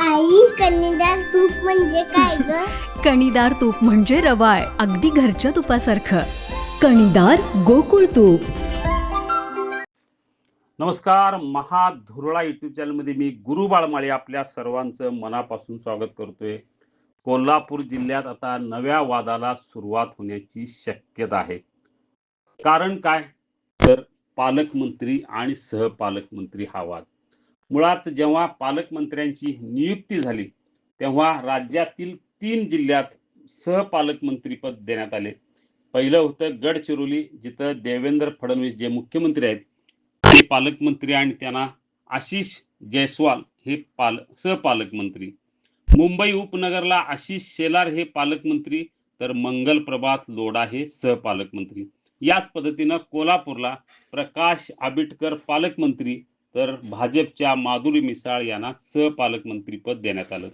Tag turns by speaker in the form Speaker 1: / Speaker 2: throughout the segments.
Speaker 1: आई कन्नडार तूप म्हणजे काय ग?
Speaker 2: कणीदार तूप म्हणजे रवाळ अगदी घरच्या तुपासारखं.
Speaker 3: कणीदार गोकुळ तूप.
Speaker 4: नमस्कार महाधुरळा युट्यूब चॅनलमध्ये मी गुरु बाळमाळे आपल्या सर्वांचं मनापासून स्वागत करतोय. कोल्हापूर जिल्ह्यात आता नव्या वादाला सुरुवात होण्याची शक्यता आहे. कारण काय? तर पालकमंत्री आणि सहपालकमंत्री हा वाद. मुळात जेव्हा पालकमंत्र्यांची नियुक्ती झाली तेव्हा राज्यातील तीन जिल्ह्यात सहपालकमंत्रीपद देण्यात आले. पहिलं होतं गडचिरोली जिथं देवेंद्र फडणवीस जे मुख्यमंत्री आहेत ते पालकमंत्री आणि त्यांना आशिष जयस्वाल हे पाल सहपालकमंत्री. मुंबई उपनगरला आशिष शेलार हे पालकमंत्री तर मंगल प्रभात लोडा हे सहपालकमंत्री. याच पद्धतीनं कोल्हापूरला प्रकाश आबिटकर पालकमंत्री तर भाजपच्या माधुरी मिसाळ यांना सहपालकमंत्रीपद देण्यात आलं.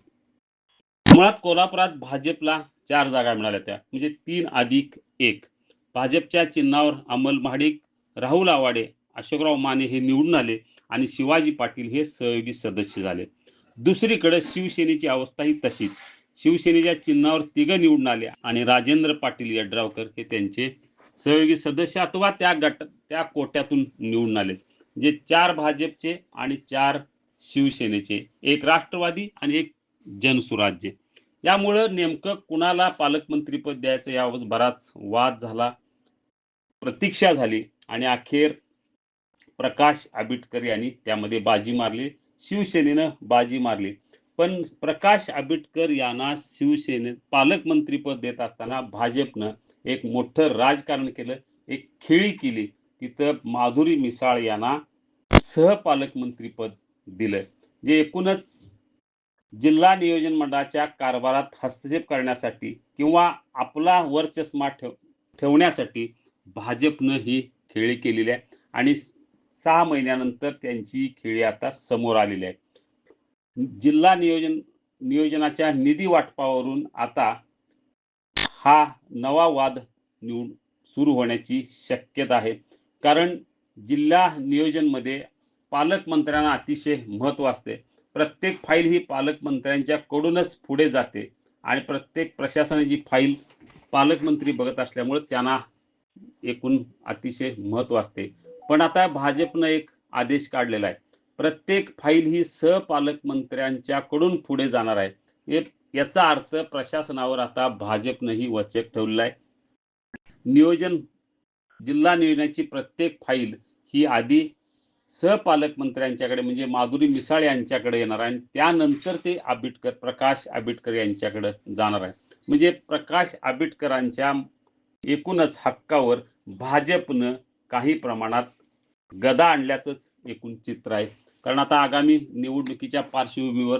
Speaker 4: मुळात कोल्हापुरात भाजपला चार जागा मिळाल्या त्या. म्हणजे तीन अधिक एक. भाजपच्या चिन्हावर अमल महाडिक राहुल आवाडे अशोकराव माने हे निवडून आले आणि शिवाजी पाटील हे सहयोगी सदस्य झाले. दुसरीकडे शिवसेनेची अवस्था ही तशीच. शिवसेनेच्या चिन्हावर तिघं निवडून आले आणि राजेंद्र पाटील यड्रावकर हे त्यांचे सहयोगी सदस्य अथवा त्या गट त्या कोट्यातून निवडून आले जे चार भाजपचे आणि चार शिवसेनेचे एक राष्ट्रवादी आणि एक जनसुराज्य. यामुळं नेमकं कुणाला पालकमंत्रीपद द्यायचं यावर बराच वाद झाला प्रतीक्षा झाली आणि अखेर प्रकाश आबिटकर यांनी त्यामध्ये बाजी मारली शिवसेनेनं बाजी मारली. पण प्रकाश आबिटकर यांना शिवसेने पालकमंत्रीपद देत असताना भाजपनं एक मोठं राजकारण केलं एक खेळी केली. तिथं माधुरी मिसाळ यांना सहपालकमंत्रीपद दिलं जे एकूणच जिल्हा नियोजन मंडळाच्या कारभारात हस्तक्षेप करण्यासाठी किंवा आपला वरचष्मा ठेव ठेवण्यासाठी भाजपनं ही खेळी केलेली आहे. आणि सहा महिन्यानंतर त्यांची खेळी आता समोर आलेली आहे. जिल्हा नियोजन नियोजनाच्या निधी वाटपावरून आता हा नवा वाद निवड सुरू होण्याची शक्यता आहे. कारण जिल्हा नियोजनमध्ये पालकमंत्र्यांना अतिशय महत्त्व असते. प्रत्येक फाईल ही पालकमंत्र्यांच्याकडूनच पुढे जाते आणि प्रत्येक प्रशासनाची फाईल पालकमंत्री बघत असल्यामुळे त्यांना एकूण अतिशय महत्त्व असते. पण आता भाजपनं एक आदेश काढलेला आहे. प्रत्येक फाईल ही सहपालकमंत्र्यांच्याकडून पुढे जाणार आहे. हे याचा अर्थ प्रशासनावर आता भाजपनंही वचक ठेवलेला आहे. नियोजन जिल्हा नियोजनाची प्रत्येक फाईल ही आधी सहपालकमंत्र्यांच्याकडे म्हणजे माधुरी मिसाळ यांच्याकडे येणार आहे आणि त्यानंतर ते आबिटकर प्रकाश आबिटकर यांच्याकडे जाणार आहे. म्हणजे प्रकाश आबिटकरांच्या एकूणच हक्कावर भाजपनं काही प्रमाणात गदा आणल्याचंच एकूण चित्र आहे. कारण आता आगामी निवडणुकीच्या पार्श्वभूमीवर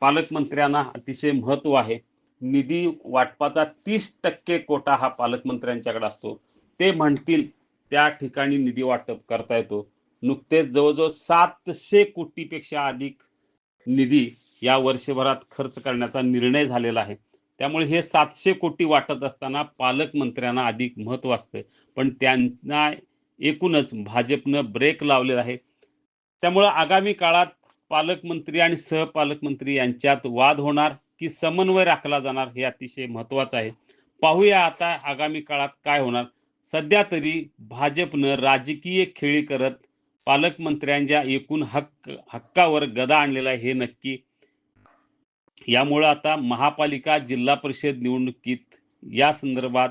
Speaker 4: पालकमंत्र्यांना अतिशय महत्त्व आहे. निधी वाटपाचा तीस टक्के कोटा हा पालकमंत्र्यांच्याकडे असतो. ते म्हणतील त्या ठिकाणी निधी वाटप करता येतो. नुकतेच जवळजवळ सातशे कोटीपेक्षा अधिक निधी या वर्षभरात खर्च करण्याचा निर्णय झालेला आहे. त्यामुळे हे सातशे कोटी वाटत असताना पालकमंत्र्यांना अधिक महत्त्व असतं. पण त्यांना एकूणच भाजपनं ब्रेक लावलेला आहे. त्यामुळं आगामी काळात पालकमंत्री आणि सहपालकमंत्री यांच्यात वाद होणार की समन्वय राखला जाणार हे अतिशय महत्त्वाचं आहे. पाहूया आता आगामी काळात काय होणार. सध्या तरी भाजपनं राजकीय खेळी करत पालकमंत्र्यांच्या एकूण हक्क हक्कावर गदा आणलेला हे नक्की. यामुळं आता महापालिका जिल्हा परिषद निवडणुकीत या संदर्भात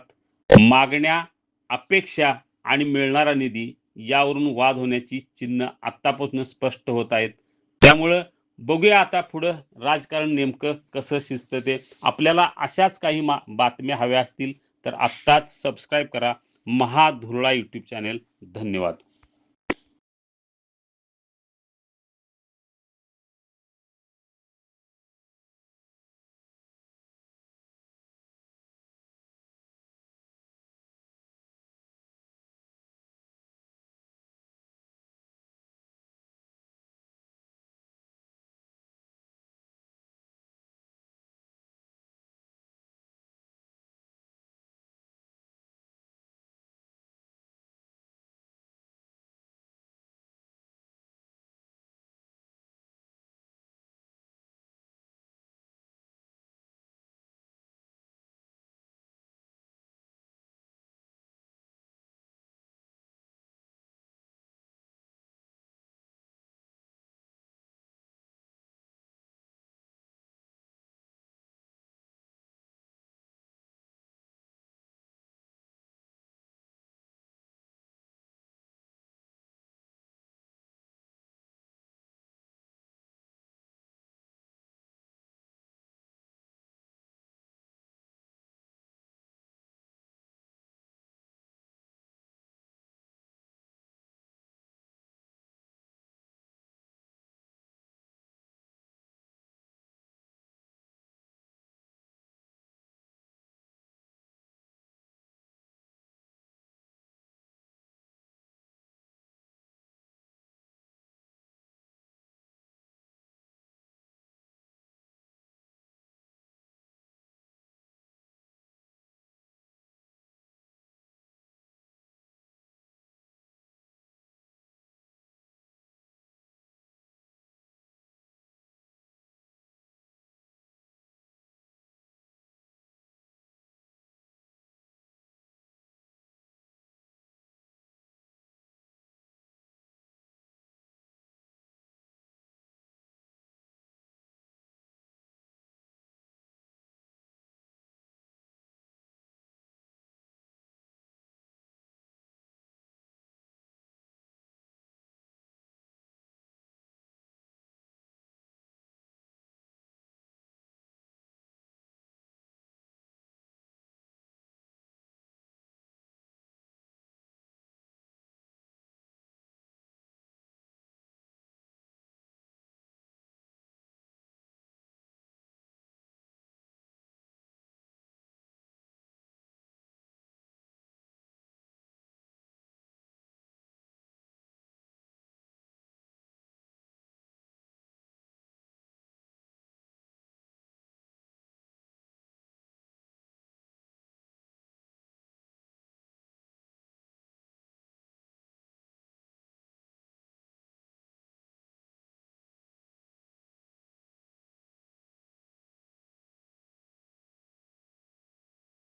Speaker 4: मागण्या अपेक्षा आणि मिळणारा निधी यावरून वाद होण्याची चिन्ह आत्तापासून स्पष्ट होत आहेत. त्यामुळं बघूया आता पुढं राजकारण नेमकं कसं शिजतं ते. आपल्याला अशाच काही मा बातम्या हव्या असतील तर आत्ताच सबस्क्राईब करा. महाधुरळा यूट्यूब चॅनेल धन्यवाद.